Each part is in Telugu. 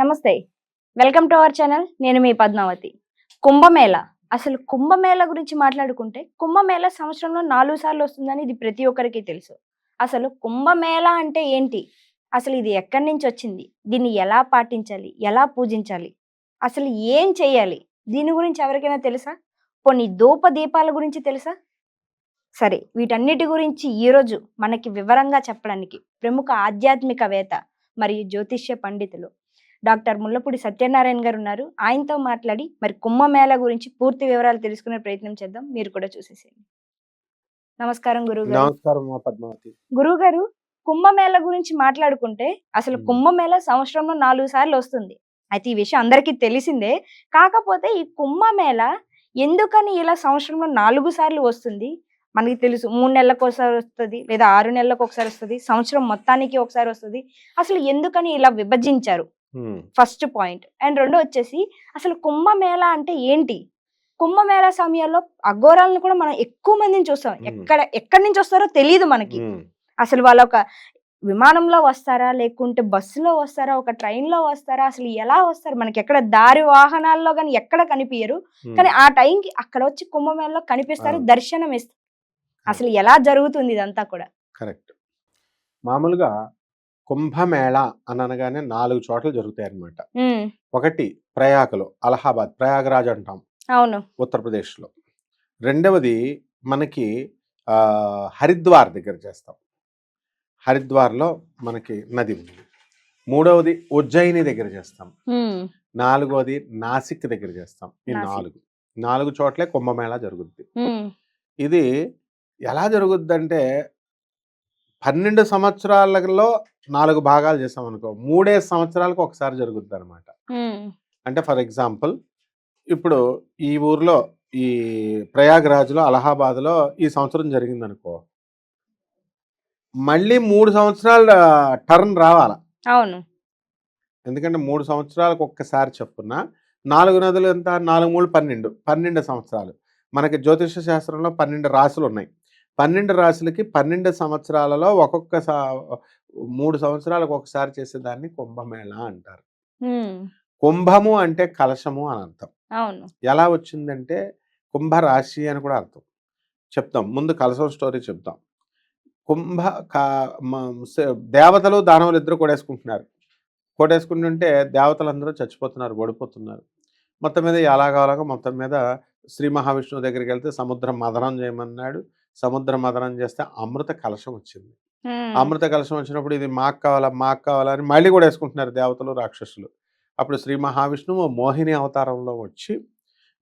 నమస్తే. Welcome to our channel. నేను మీ పద్మావతి. కుంభమేళ. అసలు కుంభమేళ గురించి మాట్లాడుకుంటే కుంభమేళ సంవత్సరంలో నాలుగు సార్లు వస్తుందని ఇది ప్రతి ఒక్కరికి తెలుసు. అసలు కుంభమేళ అంటే ఏంటి? అసలు ఇది ఎక్కడి నుంచి వచ్చింది? దీన్ని ఎలా పాటించాలి? ఎలా పూజించాలి? అసలు ఏం చేయాలి? దీని గురించి ఎవరికైనా తెలుసా? కొన్ని దూప దీపాల గురించి తెలుసా? సరే వీటన్నిటి గురించి ఈరోజు మనకి వివరంగా చెప్పడానికి ప్రముఖ ఆధ్యాత్మికవేత్త మరియు జ్యోతిష్య పండితులు డాక్టర్ ముల్లపూడి సత్యనారాయణ గారు ఉన్నారు ఆయనతో మాట్లాడి మరి కుంభమేళ గురించి పూర్తి వివరాలు తెలుసుకునే ప్రయత్నం చేద్దాం. మీరు కూడా చూసేసేయండి. నమస్కారం గురువు గారు నమస్కారం పద్మావతి. గురువు గారు కుంభమేళ గురించి మాట్లాడుకుంటే అసలు. కుంభమేళ సంవత్సరంలో నాలుగు సార్లు వస్తుంది. అయితే ఈ విషయం అందరికీ తెలిసిందే. కాకపోతే ఈ కుంభమేళ ఎందుకని ఇలా సంవత్సరంలో నాలుగు సార్లు వస్తుంది? మనకి తెలుసు మూడు నెలలకు ఒకసారి వస్తుంది లేదా ఆరు నెలలకు ఒకసారి వస్తుంది. సంవత్సరం మొత్తానికి ఒకసారి వస్తుంది. అసలు ఎందుకని ఇలా విభజించారు? First point. అండ్ రెండో వచ్చేసి అసలు కుంభమేళ అంటే ఏంటి? కుంభమేళ సమయంలో అఘోరాలను కూడా మనం ఎక్కువ మందిని చూస్తాం. ఎక్కడ ఎక్కడి నుంచి వస్తారో తెలియదు మనకి. అసలు వాళ్ళ ఒక విమానంలో వస్తారా? లేకుంటే బస్సులో వస్తారా? ఒక ట్రైన్లో వస్తారా? అసలు ఎలా వస్తారు? మనకి ఎక్కడ దారి వాహనాల్లో కానీ ఎక్కడ కనిపించరు. కానీ ఆ టైంకి అక్కడ వచ్చి కుంభమేళలో కనిపిస్తారు. దర్శనం ఇస్తారు అసలు ఎలా జరుగుతుంది ఇదంతా కూడా? కరెక్ట్. మామూలుగా కుంభమేళ అని అనగానే నాలుగు చోట్ల జరుగుతాయి అన్నమాట ఉమ్, ఒకటి ప్రయాగలో అలహాబాద్ ప్రయాగరాజ్ అంటాం. అవును. ఉత్తరప్రదేశ్లో. రెండవది మనకి ఆ, హరిద్వార్ దగ్గర చేస్తాం. హరిద్వార్లో మనకి నది ఉంది మూడవది ఉజ్జయిని దగ్గర చేస్తాం. నాలుగవది నాసిక్ దగ్గర చేస్తాం. ఈ. నాలుగు. నాలుగు చోట్లే కుంభమేళ జరుగుద్ది. ఇది ఎలా జరుగుద్దంటే పన్నెండు సంవత్సరాలలో నాలుగు భాగాలు చేసాం అనుకో మూడే సంవత్సరాలకు ఒకసారి జరుగుద్ది అనమాట అంటే ఫర్ ఎగ్జాంపుల్ ఇప్పుడు ఈ ఊర్లో ఈ ప్రయాగ్రాజ్లో అలహాబాద్లో ఈ సంవత్సరం జరిగింది అనుకో మళ్ళీ మూడు సంవత్సరాల టర్న్ రావాల. అవును. ఎందుకంటే మూడు సంవత్సరాలకు ఒక్కసారి చెప్పున నాలుగు నదులు ఎంత? నాలుగు మూడు పన్నెండు. పన్నెండు సంవత్సరాలు. మనకి జ్యోతిష శాస్త్రంలో పన్నెండు రాసులు ఉన్నాయి పన్నెండు రాసులకి పన్నెండు సంవత్సరాలలో ఒక్కొక్క మూడు సంవత్సరాలకు ఒకసారి చేసేదాన్ని కుంభమేళ అంటారు. కుంభము అంటే కలశము అని అర్థం. ఎలా వచ్చిందంటే కుంభరాశి అని కూడా అర్థం. చెప్తాం. ముందు కలశం స్టోరీ చెప్తాం. కుంభ దేవతలు దానవులు ఇద్దరు కొడేసుకుంటున్నారు కొట్టేసుకుంటుంటే దేవతలందరూ చచ్చిపోతున్నారు ఓడిపోతున్నారు మొత్తం మీద ఎలాగోలాగా మొత్తం మీద శ్రీ మహావిష్ణువు దగ్గరికి వెళ్తే సముద్రం మదనం చేయమన్నాడు. సముద్రం మదనం చేస్తే అమృత కలశం వచ్చింది. అమృత కలశం వచ్చినప్పుడు ఇది మాకు కావాలా మాకు కావాలా అని మళ్ళీ కూడా వేసుకుంటున్నారు దేవతలు రాక్షసులు. అప్పుడు శ్రీ మహావిష్ణువు మోహిని అవతారంలో వచ్చి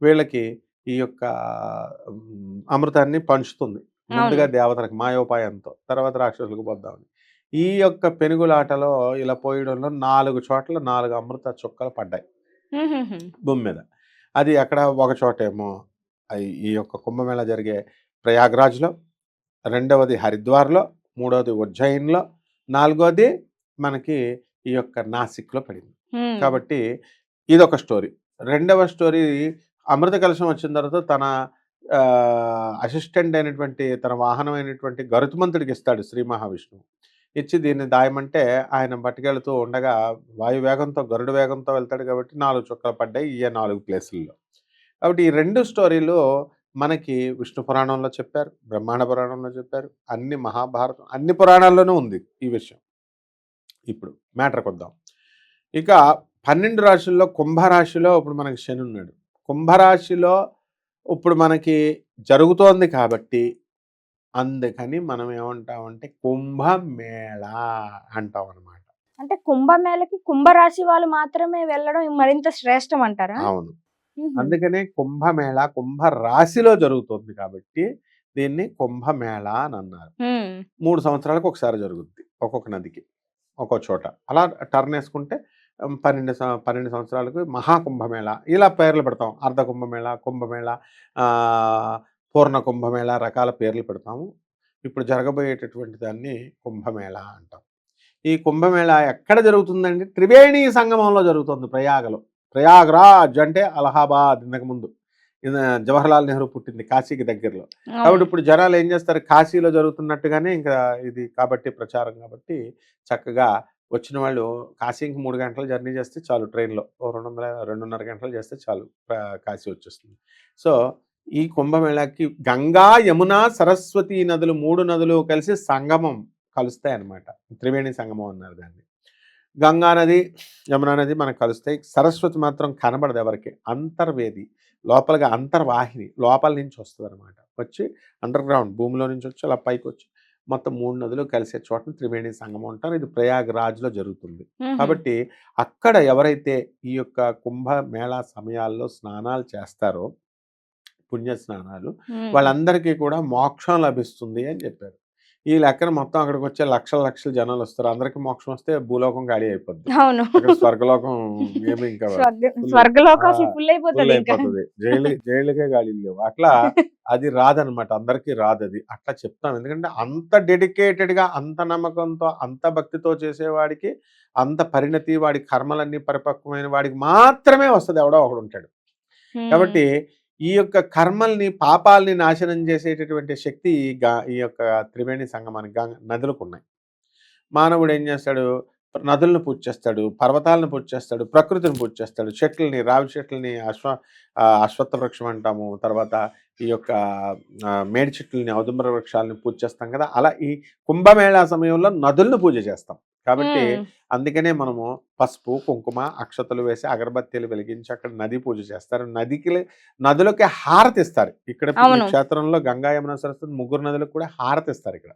వీళ్ళకి ఈ యొక్క అమృతాన్ని పంచుతుంది. ముందుగా దేవతలకు మాయోపాయంతో తర్వాత రాక్షసులకు పోద్దామని ఈ యొక్క పెనుగులాటలో ఇలా పోయడంలో నాలుగు చోట్ల నాలుగు అమృత చుక్కలు పడ్డాయి. భూమి మీద. అది అక్కడ ఒక చోట ఏమో అయి- ఈ యొక్క కుంభమేళ జరిగే ప్రయాగ్రాజ్లో రెండవది హరిద్వార్లో మూడవది ఉజ్జయిన్లో నాలుగవది మనకి ఈ యొక్క నాసిక్లో పడింది. కాబట్టి ఇదొక స్టోరీ. రెండవ స్టోరీ అమృత కలశం వచ్చిన తర్వాత తన అసిస్టెంట్ అయినటువంటి తన వాహనం అయినటువంటి గరుత్మంతుడికి ఇస్తాడు శ్రీ మహావిష్ణువు. ఇచ్చి దీన్ని దాయమంటే ఆయన పట్టుకెళ్తూ ఉండగా వాయు వేగంతో గరుడు వేగంతో వెళ్తాడు కాబట్టి నాలుగు చుక్కలు పడ్డాయి ఈ నాలుగు ప్లేసుల్లో. కాబట్టి ఈ రెండు స్టోరీలు మనకి విష్ణు పురాణంలో చెప్పారు బ్రహ్మాండ పురాణంలో చెప్పారు అన్ని మహాభారతం అన్ని పురాణాల్లోనూ ఉంది ఈ విషయం. ఇప్పుడు మ్యాటర్కి వద్దాం ఇక పన్నెండు రాశుల్లో కుంభరాశిలో ఇప్పుడు మనకి శని ఉన్నాడు. కుంభరాశిలో ఇప్పుడు మనకి జరుగుతోంది కాబట్టి అందుకని మనం ఏమంటామంటే కుంభమేళ అంటాం అనమాట అంటే కుంభమేళకి కుంభరాశి వాళ్ళు మాత్రమే వెళ్ళడం మరింత శ్రేష్టం అంటారా? అవును. అందుకనే కుంభమేళ కుంభ రాశిలో జరుగుతుంది కాబట్టి దీన్ని కుంభమేళ అని అన్నారు. మూడు సంవత్సరాలకు ఒకసారి జరుగుద్ది ఒక్కొక్క నదికి ఒక్కో చోట. అలా టర్న్ వేసుకుంటే పన్నెండు పన్నెండు సంవత్సరాలకు మహాకుంభమేళ ఇలా పేర్లు పెడతాం. అర్ధ కుంభమేళ కుంభమేళ పూర్ణ కుంభమేళ రకాల పేర్లు పెడతాము. ఇప్పుడు జరగబోయేటటువంటి దాన్ని కుంభమేళ అంటాం. ఈ కుంభమేళ ఎక్కడ జరుగుతుందండి త్రివేణి సంగమంలో జరుగుతుంది ప్రయాగలో. ప్రయాగరాజ్ అంటే అలహాబాద్ ఇంతకు ముందు. ఇది జవహర్లాల్ నెహ్రూ పుట్టింది కాశీకి దగ్గరలో. కాబట్టి. ఇప్పుడు జనాలు ఏం చేస్తారు? కాశీలో జరుగుతున్నట్టుగానే ఇంకా ఇది కాబట్టి ప్రచారం కాబట్టి చక్కగా వచ్చిన వాళ్ళు కాశీకి మూడు గంటలు జర్నీ చేస్తే చాలు ట్రైన్లో. రెండు వందల రెండున్నర గంటలు చేస్తే చాలు కాశీ వచ్చేస్తుంది. సో ఈ కుంభమేళాకి గంగా యమున సరస్వతి నదులు మూడు నదులు కలిసి సంగమం కలుస్తాయి అన్నమాట త్రివేణి సంగమం అన్నారు దాన్ని. గంగా నది యమునా నది మనకు కలుస్తాయి సరస్వతి మాత్రం కనబడదు ఎవరికి. అంతర్వేది లోపలగా అంతర్వాహిని లోపల నుంచి వస్తుంది అనమాట వచ్చి అండర్ గ్రౌండ్ భూమిలో నుంచి వచ్చి అలా పైకి వచ్చి మొత్తం మూడు నదులు కలిసే చోట త్రివేణి సంగమం అంటారు ఇది ప్రయాగ్రాజ్లో జరుగుతుంది. కాబట్టి అక్కడ ఎవరైతే ఈ యొక్క కుంభ మేళా సమయాల్లో స్నానాలు చేస్తారో పుణ్య స్నానాలు. వాళ్ళందరికీ కూడా మోక్షం లభిస్తుంది అని చెప్పారు. ఈ లెక్కన మొత్తం అక్కడికి వచ్చే లక్షల లక్షల జనాలు వస్తారు. అందరికి మోక్షం వస్తే భూలోకం ఖాళీ అయిపోద్ది. అవును. స్వర్గలోకం ఏమి ఇంకా స్వర్గలోకం ఫుల్ అయిపోతుంది జైలు జైలుకే ఖాళీ లేవు. అట్లా అది రాదనమాట అందరికీ రాదు అది అట్లా చెప్తాం ఎందుకంటే అంత డెడికేటెడ్గా అంత నమ్మకంతో అంత భక్తితో చేసేవాడికి అంత పరిణతి వాడి కర్మలన్నీ పరిపక్వమైన వాడికి మాత్రమే వస్తుంది. ఎవడో ఒకడు ఉంటాడు. కాబట్టి ఈ యొక్క కర్మల్ని పాపాలని నాశనం చేసేటటువంటి శక్తి ఈ గా ఈ యొక్క త్రివేణి సంగమానికి గంగ నదులకు ఉన్నాయి. మానవుడు ఏం చేస్తాడు? నదులను పూజ చేస్తాడు పర్వతాలను పూజ చేస్తాడు ప్రకృతిని పూజ చేస్తాడు. చెట్లని రావి చెట్లని అశ్వ అశ్వత్థ వృక్షం అంటాము. తర్వాత ఈ యొక్క మేడి చెట్లని ఔదుంబర వృక్షాలని పూజ చేస్తాం కదా. అలా ఈ కుంభమేళా సమయంలో నదులను పూజ చేస్తాం. కాబట్టి. అందుకనే మనము పసుపు కుంకుమ అక్షతలు వేసి అగరబత్తీలు వెలిగించి అక్కడ నది పూజ చేస్తారు. నదికి నదులకి హారతి ఇస్తారు ఇక్కడ. క్షేత్రంలో గంగా యమున సరస్వతి ముగ్గురు నదులకు కూడా హారతి ఇస్తారు ఇక్కడ.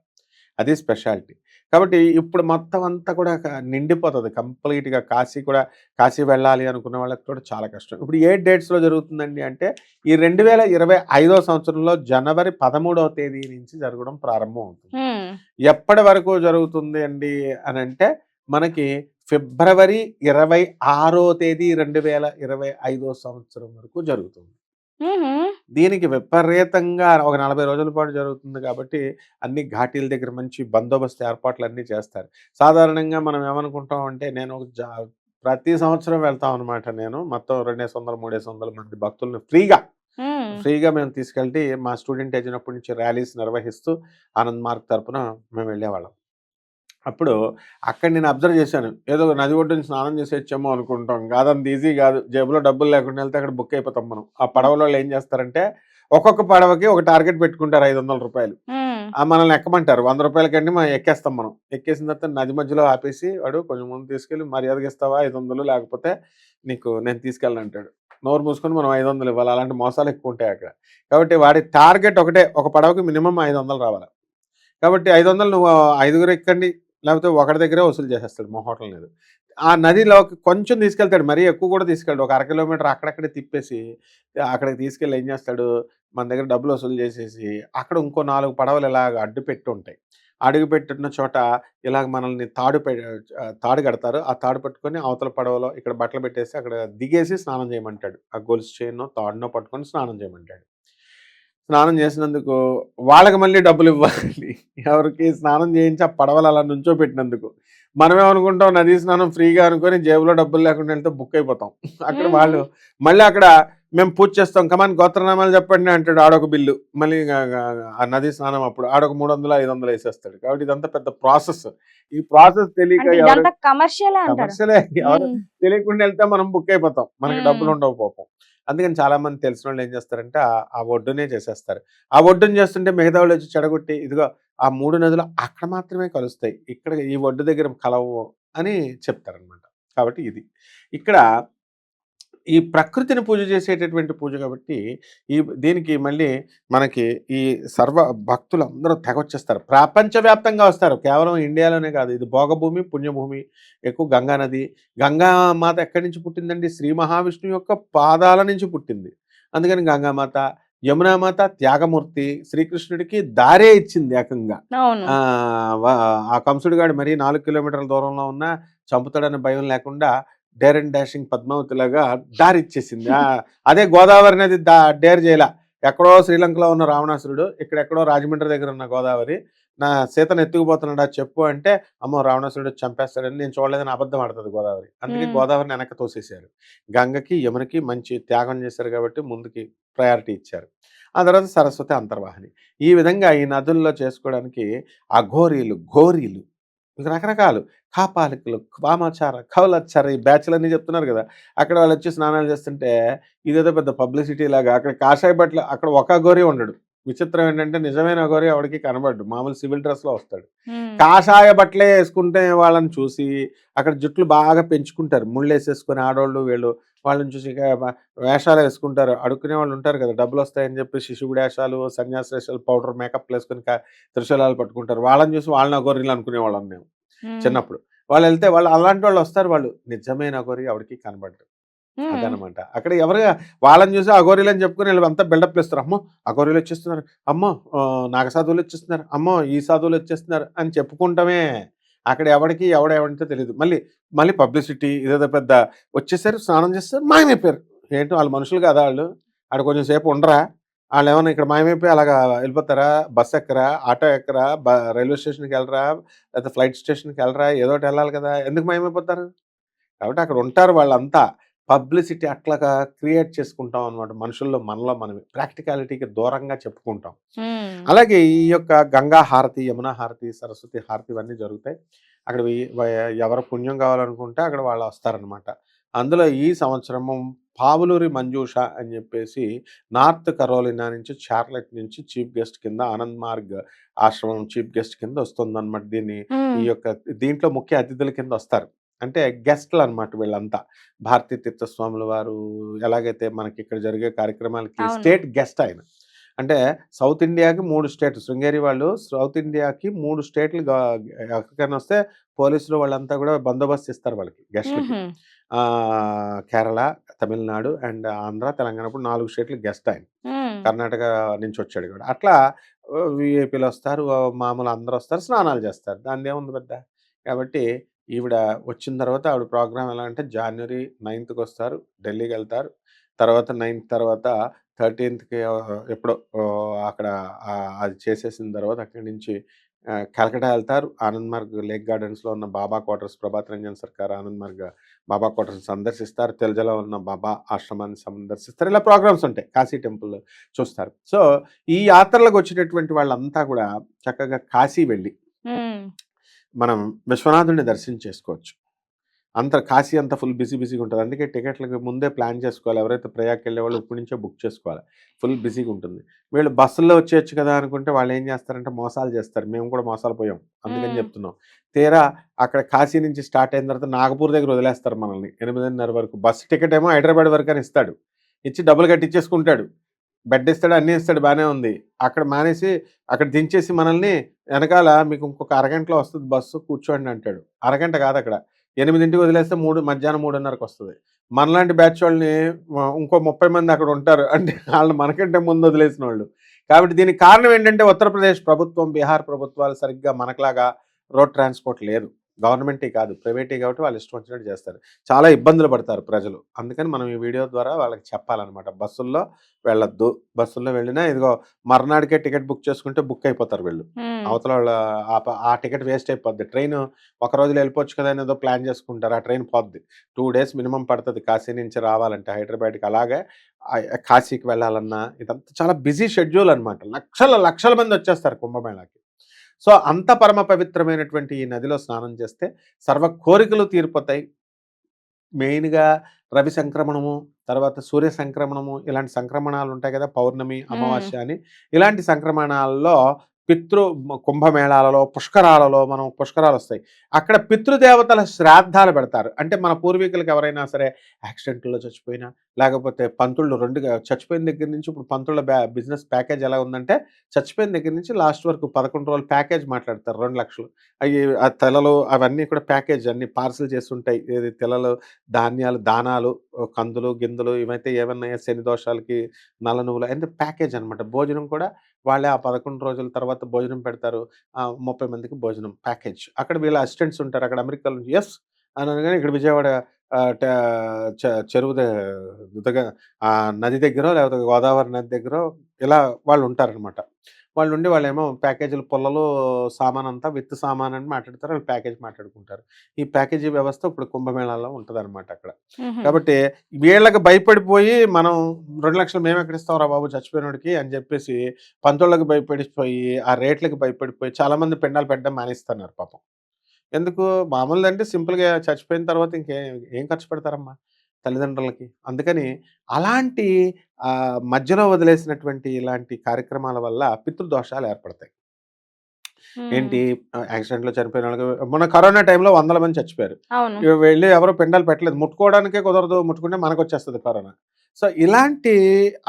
అది స్పెషాలిటీ కాబట్టి ఇప్పుడు మొత్తం అంతా కూడా నిండిపోతుంది కంప్లీట్గా కాశీ కూడా కాశీ వెళ్ళాలి అనుకున్న వాళ్ళకి కూడా చాలా కష్టం ఇప్పుడు ఏ డేట్స్లో జరుగుతుందండి అంటే ఈ రెండు వేల ఇరవై ఐదో సంవత్సరంలో జనవరి పదమూడవ తేదీ నుంచి జరగడం ప్రారంభం అవుతుంది. ఎప్పటి వరకు జరుగుతుంది అండి అని అంటే మనకి ఫిబ్రవరి ఇరవై ఆరో తేదీ రెండు వేల ఇరవై ఐదో సంవత్సరం వరకు జరుగుతుంది. దీనికి విపరీతంగా ఒక నలభై రోజుల పాటు జరుగుతుంది కాబట్టి అన్ని ఘాటీల దగ్గర మంచి బందోబస్తు ఏర్పాట్లు అన్నీ చేస్తారు. సాధారణంగా మనం ఏమనుకుంటాం అంటే నేను ఒక ప్రతి సంవత్సరం వెళ్తాం అనమాట నేను. మొత్తం రెండేసి వందల మూడేసి వందల మంది భక్తులను ఫ్రీగా. ఫ్రీగా మేము తీసుకెళ్ళి మా స్టూడెంట్ ఏజినప్పటి నుంచి ర్యాలీస్ నిర్వహిస్తూ ఆనంద్ మార్క్ తరపున మేము వెళ్ళేవాళ్ళం. అప్పుడు అక్కడ నేను అబ్జర్వ్ చేశాను. ఏదో నది ఒడ్డుని స్నానం చేసి వచ్చామో అనుకుంటాం కాదంత ఈజీ కాదు. జేబులో డబ్బులు లేకుండా వెళ్తే అక్కడ బుక్ అయిపోతాం మనం. ఆ పడవలో ఏం చేస్తారంటే ఒక్కొక్క పడవకి ఒక టార్గెట్ పెట్టుకుంటారు ఐదు వందల రూపాయలు మనల్ని ఎక్కమంటారు. వంద రూపాయలకండి మనం ఎక్కేస్తాం మనం. ఎక్కేసిన తర్వాత నది మధ్యలో ఆపేసి వాడు కొంచెం ముందు తీసుకెళ్ళి. మర్యాదగా ఇస్తావా? ఐదు వందలు లేకపోతే నీకు నేను తీసుకెళ్ళను అంటాడు. నోరు మూసుకొని మనం ఐదు వందలు ఇవ్వాలి. అలాంటి మోసాలు ఎక్కువ ఉంటాయి అక్కడ. కాబట్టి వాడి టార్గెట్ ఒకటే. ఒక పడవకి మినిమం ఐదు వందలు రావాలి. కాబట్టి ఐదు వందలు నువ్వు ఐదుగురు ఎక్కండి. లేకపోతే ఒకటి దగ్గరే వసూలు చేసేస్తాడు మా హోటల్ లేదు ఆ నదిలోకి కొంచెం తీసుకెళ్తాడు మరీ ఎక్కువ కూడా తీసుకెళ్ళాడు. ఒక అర కిలోమీటర్ అక్కడక్కడే తిప్పేసి అక్కడికి తీసుకెళ్ళి ఏం చేస్తాడు? మన దగ్గర డబ్బులు వసూలు చేసేసి అక్కడ ఇంకో నాలుగు పడవలు ఇలాగ అడ్డు పెట్టి ఉంటాయి. అడుగు పెట్టిన చోట ఇలాగ మనల్ని తాడు పె తాడు కడతారు. ఆ తాడు పట్టుకొని అవతల పడవలో ఇక్కడ బట్టలు పెట్టేసి అక్కడ దిగేసి స్నానం చేయమంటాడు. ఆ గొలుసు చేయనో తాడునో పట్టుకొని స్నానం చేయమంటాడు. స్నానం చేసినందుకు వాళ్ళకి మళ్ళీ డబ్బులు ఇవ్వాలి. ఎవరికి స్నానం చేయించి ఆ పడవలు అలా నుంచో పెట్టినందుకు. మనమే అనుకుంటాం నదీ స్నానం ఫ్రీగా అనుకొని జేబులో డబ్బులు లేకుండా వెళ్తే బుక్ అయిపోతాం. అక్కడ. వాళ్ళు మళ్ళీ అక్కడ మేము పూజ చేస్తాం. కమాన్ గోత్రనామాలు చెప్పండి అంటాడు ఆడొక బిల్లు. మళ్ళీ ఆ నదీ స్నానం అప్పుడు ఆడొక మూడు వందలు ఐదు వందలు వేసేస్తాడు. కాబట్టి ఇదంతా పెద్ద ప్రాసెస్. ఈ ప్రాసెస్ తెలియక కమర్షియల్. తెలియకుండా వెళ్తే మనం బుక్ అయిపోతాం. మనకి. డబ్బులు ఉండవు పాపం అందుకని చాలామంది తెలిసిన వాళ్ళు ఏం చేస్తారంటే ఆ- ఒడ్డునే చేసేస్తారు. ఆ ఒడ్డును చేస్తుంటే మిగతా వాళ్ళు వచ్చి చెడగొట్టి ఇదిగో ఆ మూడు నదులు అక్కడ మాత్రమే కలుస్తాయి. ఇక్కడ ఈ ఒడ్డు దగ్గర కలవు అని చెప్తారనమాట కాబట్టి ఇది. ఇక్కడ ఈ ప్రకృతిని పూజ చేసేటటువంటి పూజ కాబట్టి ఈ దీనికి మళ్ళీ మనకి ఈ సర్వ భక్తులు అందరూ తెగొచ్చేస్తారు. ప్రపంచవ్యాప్తంగా వస్తారు. కేవలం ఇండియాలోనే కాదు. ఇది భోగభూమి పుణ్యభూమి ఎక్కువ గంగా నది. గంగా మాత ఎక్కడి నుంచి పుట్టిందండి? శ్రీ మహావిష్ణువు యొక్క పాదాల నుంచి పుట్టింది. అందుకని గంగామాత యమునామాత త్యాగమూర్తి శ్రీకృష్ణుడికి దారే ఇచ్చింది ఏకంగా. ఆ వ- ఆ కంసుడు గాడు మరి నాలుగు కిలోమీటర్ల దూరంలో ఉన్న చంపుతాడనే భయం లేకుండా డేర్ అండ్ డాషింగ్ పద్మావతి లాగా దారి ఇచ్చేసింది ఆ, అదే గోదావరి నది దా డేర్ చేయలా ఎక్కడో శ్రీలంకలో ఉన్న రావణాసురుడు ఇక్కడెక్కడో రాజమండ్రి దగ్గర ఉన్న గోదావరి. నా సీతను ఎత్తుకుపోతున్నాడా చెప్పు అంటే అమ్మో రావణాసురుడు చంపేస్తాడని నేను చూడలేదని అబద్ధం ఆడుతుంది గోదావరి. అందుకే. గోదావరిని వెనక్కి తోసేశారు. గంగకి యమునకి మంచి త్యాగం చేశారు కాబట్టి ముందుకి ప్రయారిటీ ఇచ్చారు. ఆ తర్వాత సరస్వతి అంతర్వాహిని. ఈ విధంగా ఈ నదుల్లో చేసుకోవడానికి అఘోరీలు ఘోరీలు రకరకాలు. కాపాలికలు వామాచార కౌలచార ఈ బ్యాచ్లన్నీ చెప్తున్నారు కదా. అక్కడ వాళ్ళు వచ్చి స్నానాలు చేస్తుంటే ఇదేదో పెద్ద పబ్లిసిటీ లాగా అక్కడ కాషాయ బట్టలు అక్కడ ఒక అఘోరి ఉండడు. విచిత్రం ఏంటంటే నిజమైన అఘోరి ఆవిడకి కనబడ్డు. మామూలు సివిల్ డ్రెస్లో వస్తాడు. ఉమ్. కాషాయ బట్టలే వేసుకుంటే వాళ్ళని చూసి అక్కడ జుట్లు బాగా పెంచుకుంటారు. ముళ్ళు వేసేసుకొని ఆడవాళ్ళు వీళ్ళు వాళ్ళని చూసి వేషాలు వేసుకుంటారు. అడుక్కునే వాళ్ళు ఉంటారు కదా డబ్బులు వస్తాయని చెప్పి శిశువుడి వేషాలు సన్యాసి వేషాలు పౌడర్ మేకప్ వేసుకొని కా- త్రిశూలాలు పట్టుకుంటారు. వాళ్ళని చూసి వాళ్ళని అగోరీలు అనుకునే వాళ్ళం మేము. చిన్నప్పుడు. వాళ్ళు వెళ్తే వాళ్ళు అలాంటి వాళ్ళు వస్తారు వాళ్ళు. నిజమైన అగోరి ఆవిడకి కనబడ్డారు ఉమ్. అదనమాట. అక్కడ ఎవరుగా వాళ్ళని చూసి అగోరీలు అని చెప్పుకుని వీళ్ళు అంతా బిల్డప్ ఇస్తారు అమ్మో! అగోరీలు వచ్చేస్తున్నారు. అమ్మో! నాగ సాధువులు వచ్చేస్తున్నారు. అమ్మో! ఈ సాధువులు వచ్చేస్తున్నారు అని చెప్పుకుంటామే అక్కడ ఎవరికి ఎవడ ఎవడంటే తెలియదు మళ్ళీ మళ్ళీ పబ్లిసిటీ ఇదేదో పెద్ద వచ్చేసారు స్నానం చేస్తారు మాయమైపోయారు. ఏంటో వాళ్ళు మనుషులు కదా వాళ్ళు? ఆడ కొంచెం సేపు ఉండరా? వాళ్ళు ఏమైనా ఇక్కడ మాయమైపోయి అలాగా వెళ్ళిపోతారా? బస్ ఎక్కరా? ఆటో ఎక్కరా? బ రైల్వే స్టేషన్కి వెళ్ళరా? లేకపోతే ఫ్లైట్ స్టేషన్కి వెళ్ళరా? ఏదో ఒకటి వెళ్ళాలి కదా? ఎందుకు మాయమైపోతారు? కాబట్టి అక్కడ ఉంటారు వాళ్ళంతా. పబ్లిసిటీ అట్లాగా క్రియేట్ చేసుకుంటాం అనమాట మనుషుల్లో మనలో మనమే. ప్రాక్టికాలిటీకి దూరంగా చెప్పుకుంటాం. అలాగే ఈ యొక్క గంగా హారతి యమునా హారతి సరస్వతి హారతి ఇవన్నీ జరుగుతాయి. అక్కడ ఎవరు పుణ్యం కావాలనుకుంటే అక్కడ వాళ్ళు వస్తారనమాట అందులో ఈ సంవత్సరము పావులూరి మంజూష అని చెప్పేసి నార్త్ కరోలినా నుంచి చార్లెట్ నుంచి చీఫ్ గెస్ట్ కింద ఆనంద్ మార్గ్ ఆశ్రమం చీఫ్ గెస్ట్ కింద వస్తుందన్నమాట దీన్ని. ఈ యొక్క దీంట్లో ముఖ్య అతిథుల కింద వస్తారు. అంటే గెస్ట్లు అన్నమాట వీళ్ళంతా. భారతీ తీర్థస్వాముల వారు ఎలాగైతే మనకి ఇక్కడ జరిగే కార్యక్రమాలకి. స్టేట్ గెస్ట్ ఆయన. అంటే సౌత్ ఇండియాకి మూడు స్టేట్ శృంగేరి వాళ్ళు సౌత్ ఇండియాకి మూడు స్టేట్లు ఎక్కడికైనా వస్తే పోలీసులు వాళ్ళంతా కూడా బందోబస్తు ఇస్తారు వాళ్ళకి గెస్ట్లకి. కేరళ తమిళనాడు అండ్ ఆంధ్ర తెలంగాణ నాలుగు స్టేట్లు గెస్ట్ ఆయన. కర్ణాటక నుంచి వచ్చాడు కూడా. అట్లా విఐపీలు వస్తారు మామూలు అందరూ వస్తారు స్నానాలు చేస్తారు. దాని ఏముంది పెద్ద? కాబట్టి ఈవిడ వచ్చిన తర్వాత ఆవిడ ప్రోగ్రామ్ ఎలా అంటే జనవరి నైన్త్కి వస్తారు ఢిల్లీకి వెళ్తారు. తర్వాత నైన్త్ తర్వాత థర్టీన్త్కి ఎప్పుడో అక్కడ అది చేసేసిన తర్వాత అక్కడి నుంచి కలకటా వెళ్తారు. ఆనంద్ మార్గ్ లేక్ గార్డెన్స్లో ఉన్న బాబా క్వార్టర్స్ ప్రభాత్ రంజన్ సర్కార్ ఆనంద్ మార్గ్ బాబా క్వార్టర్స్ సందర్శిస్తారు. తెలజలో ఉన్న బాబా ఆశ్రమాన్ని సందర్శిస్తారు. ఇలా ప్రోగ్రామ్స్ ఉంటాయి. కాశీ టెంపుల్ చూస్తారు. సో ఈ యాత్రలకు వచ్చేటటువంటి వాళ్ళంతా కూడా చక్కగా కాశీ వెళ్ళి మనం విశ్వనాథుడిని దర్శనం చేసుకోవచ్చు. అంత కాశీ అంతా ఫుల్ బిజీ బిజీగా ఉంటుంది. అందుకే టికెట్లకు ముందే ప్లాన్ చేసుకోవాలి. ఎవరైతే ప్రయాగ్కి వెళ్ళే వాళ్ళు ఇప్పటి నుంచే బుక్ చేసుకోవాలి. ఫుల్ బిజీగా ఉంటుంది. వీళ్ళు బస్సుల్లో వచ్చేయచ్చు కదా అనుకుంటే వాళ్ళు ఏం చేస్తారంటే మోసాలు చేస్తారు. మేము కూడా మోసాలు పోయాం. అందుకని. చెప్తున్నాం. తీరా అక్కడ కాశీ నుంచి స్టార్ట్ అయిన తర్వాత నాగపూర్ దగ్గర వదిలేస్తారు మనల్ని. ఎనిమిదిన్నర వరకు. బస్ టికెట్ ఏమో హైదరాబాద్ వరకు అని ఇస్తాడు. ఇచ్చి డబ్బులు కట్టించేసుకుంటాడు బెడ్ ఇస్తాడు అన్నీ ఇస్తాడు బాగానే ఉంది. అక్కడ మానేసి అక్కడ దించేసి మనల్ని వెనకాల మీకు ఇంకొక అరగంటలో వస్తుంది బస్సు కూర్చోండి అంటాడు. అరగంట కాదు అక్కడ. ఎనిమిదింటికి వదిలేస్తే మూడు మధ్యాహ్నం మూడున్నరకు వస్తుంది. మనలాంటి బ్యాచ్ వాళ్ళని ఇంకో ముప్పై మంది అక్కడ ఉంటారు. అంటే వాళ్ళు మనకంటే ముందు వదిలేసిన వాళ్ళు. కాబట్టి దీనికి కారణం ఏంటంటే ఉత్తరప్రదేశ్ ప్రభుత్వం బీహార్ ప్రభుత్వాలు సరిగ్గా మనకులాగా రోడ్ ట్రాన్స్పోర్ట్ లేదు. గవర్నమెంటే కాదు ప్రైవేటే కాబట్టి వాళ్ళు ఇష్టం వచ్చినట్టు చేస్తారు. చాలా ఇబ్బందులు పడతారు ప్రజలు. అందుకని మనం ఈ వీడియో ద్వారా వాళ్ళకి చెప్పాలన్నమాట. బస్సుల్లో వెళ్ళొద్దు. బస్సుల్లో వెళ్ళినా ఇదిగో మర్నాడికే టికెట్ బుక్ చేసుకుంటే బుక్ అయిపోతారు వీళ్ళు. అవతల వాళ్ళ ఆ టికెట్ వేస్ట్ అయిపోద్ది. ట్రైన్ ఒక రోజులో వెళ్ళిపోవచ్చు కదా అని ఏదో ప్లాన్ చేసుకుంటారు. ఆ ట్రైన్ పోద్ది. టూ డేస్ మినిమం పడుతుంది. కాశీ నుంచి రావాలంటే హైదరాబాద్కి అలాగే కాశీకి వెళ్ళాలన్నా ఇదంతా చాలా బిజీ షెడ్యూల్ అన్నమాట. లక్షల లక్షల మంది వచ్చేస్తారు కుంభమేళాకి. సో అంత పరమ పవిత్రమైనటువంటి ఈ నదిలో స్నానం చేస్తే సర్వ కోరికలు తీరిపోతాయి. మెయిన్గా రవి సంక్రమణము తర్వాత సూర్య సంక్రమణము ఇలాంటి సంక్రమణాలు ఉంటాయి కదా పౌర్ణమి అమావాస్య అని. ఇలాంటి సంక్రమణాల్లో పితృ కుంభమేళాలలో పుష్కరాలలో మనం పుష్కరాలు వస్తాయి అక్కడ పితృదేవతల శ్రాద్ధాలు పెడతారు. అంటే మన పూర్వీకులకు ఎవరైనా సరే యాక్సిడెంట్లో చచ్చిపోయినా లేకపోతే పంతుళ్ళు రెండుగా చచ్చిపోయిన దగ్గర నుంచి ఇప్పుడు పంతుళ్ళ బ్యా బిజినెస్ ప్యాకేజ్ ఎలా ఉందంటే చచ్చిపోయిన దగ్గర నుంచి లాస్ట్ వరకు పదకొండు రోజులు ప్యాకేజ్ మాట్లాడతారు రెండు లక్షలు. అవి ఆ తెలలు అవన్నీ కూడా ప్యాకేజ్ అన్ని పార్సిల్ చేసి ఉంటాయి ఏది తెలలు ధాన్యాలు దానాలు కందులు గిందులు ఇవైతే ఏమన్నాయో శని దోషాలకి నల్ల నువ్వులు అంటే ప్యాకేజ్ అనమాట భోజనం కూడా వాళ్ళే ఆ పదకొండు రోజుల తర్వాత భోజనం పెడతారు. ముప్పై మందికి భోజనం ప్యాకేజ్. అక్కడ వీళ్ళ అసిస్టెంట్స్ ఉంటారు. అక్కడ అమెరికాలో ఎస్ అని అనగానే ఇక్కడ విజయవాడ చెరువు దగ్గర ఆ నది దగ్గర లేకపోతే గోదావరి నది దగ్గర ఇలా వాళ్ళు ఉంటారనమాట వాళ్ళు ఉండి వాళ్ళేమో ప్యాకేజీలు పొల్లలు సామాన్ అంతా విత్ సామాన్ అని మాట్లాడతారు. వాళ్ళు ప్యాకేజ్ మాట్లాడుకుంటారు. ఈ ప్యాకేజీ వ్యవస్థ ఇప్పుడు కుంభమేళాలో ఉంటుంది అక్కడ. ఉహుం. కాబట్టి వీళ్ళకి భయపడిపోయి మనం రెండు లక్షలు మేము ఎక్కడ ఇస్తాం రా బాబు చచ్చిపోయినోడికి అని చెప్పేసి పంతోళ్ళకి భయపడిపోయి ఆ రేట్లకి భయపడిపోయి చాలా మంది పిండాలు పెట్టడం మానేస్తున్నారు పాపం. ఎందుకు? మామూలుది అంటే సింపుల్గా చచ్చిపోయిన తర్వాత ఇంకే ఏం ఖర్చు పెడతారమ్మా తల్లిదండ్రులకి? అందుకని అలాంటి మధ్యలో వదిలేసినటువంటి ఇలాంటి కార్యక్రమాల వల్ల పితృదోషాలు ఏర్పడతాయి. ఏంటి? యాక్సిడెంట్లో చనిపోయిన వాళ్ళకి మొన్న కరోనా టైంలో వందల మంది చచ్చిపోయారు. వెళ్ళి ఎవరో పిండాలు పెట్టలేదు. ముట్టుకోవడానికే కుదరదు. ముట్టుకుంటే మనకు వచ్చేస్తుంది కరోనా. సో ఇలాంటి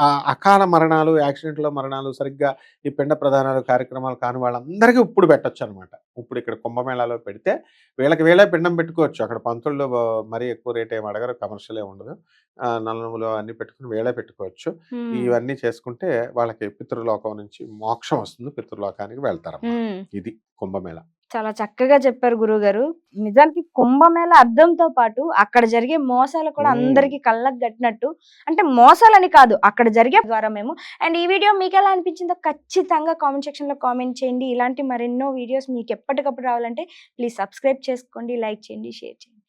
ఆ, అకాల మరణాలు యాక్సిడెంట్లో మరణాలు సరిగ్గా ఈ పిండ ప్రధానాలు కార్యక్రమాలు కాని వాళ్ళందరికీ ఇప్పుడు పెట్టొచ్చు అనమాట ఇప్పుడు ఇక్కడ కుంభమేళాలో పెడితే వీళ్ళకి వీళ్ళే పిండం పెట్టుకోవచ్చు. అక్కడ పంతుల్లో మరీ ఎక్కువ రేట్ ఏమి అడగరు కమర్షియల్ ఏమి ఉండదు. ఆ, నల్లనుములు అన్నీ పెట్టుకుని వీళ్ళే పెట్టుకోవచ్చు. ఇవన్నీ చేసుకుంటే వాళ్ళకి పితృలోకం నుంచి మోక్షం వస్తుంది. పితృలోకానికి వెళ్తారమ్మా ఉమ్. ఇది కుంభమేళ. చాలా చక్కగా చెప్పారు గురువు గారు నిజానికి కుంభమేళ అర్థంతో పాటు అక్కడ జరిగే మోసాలు కూడా. అందరికి కళ్ళకు కట్టినట్టు. అంటే మోసాలని కాదు అక్కడ జరిగే ద్వారా మేము. అండ్ ఈ వీడియో మీకు ఎలా అనిపించిందో ఖచ్చితంగా కామెంట్ సెక్షన్లో కామెంట్ చేయండి. ఇలాంటి మరెన్నో వీడియోస్ మీకు ఎప్పటికప్పుడు రావాలంటే ప్లీజ్ సబ్స్క్రైబ్ చేసుకోండి లైక్ చేయండి షేర్ చేయండి.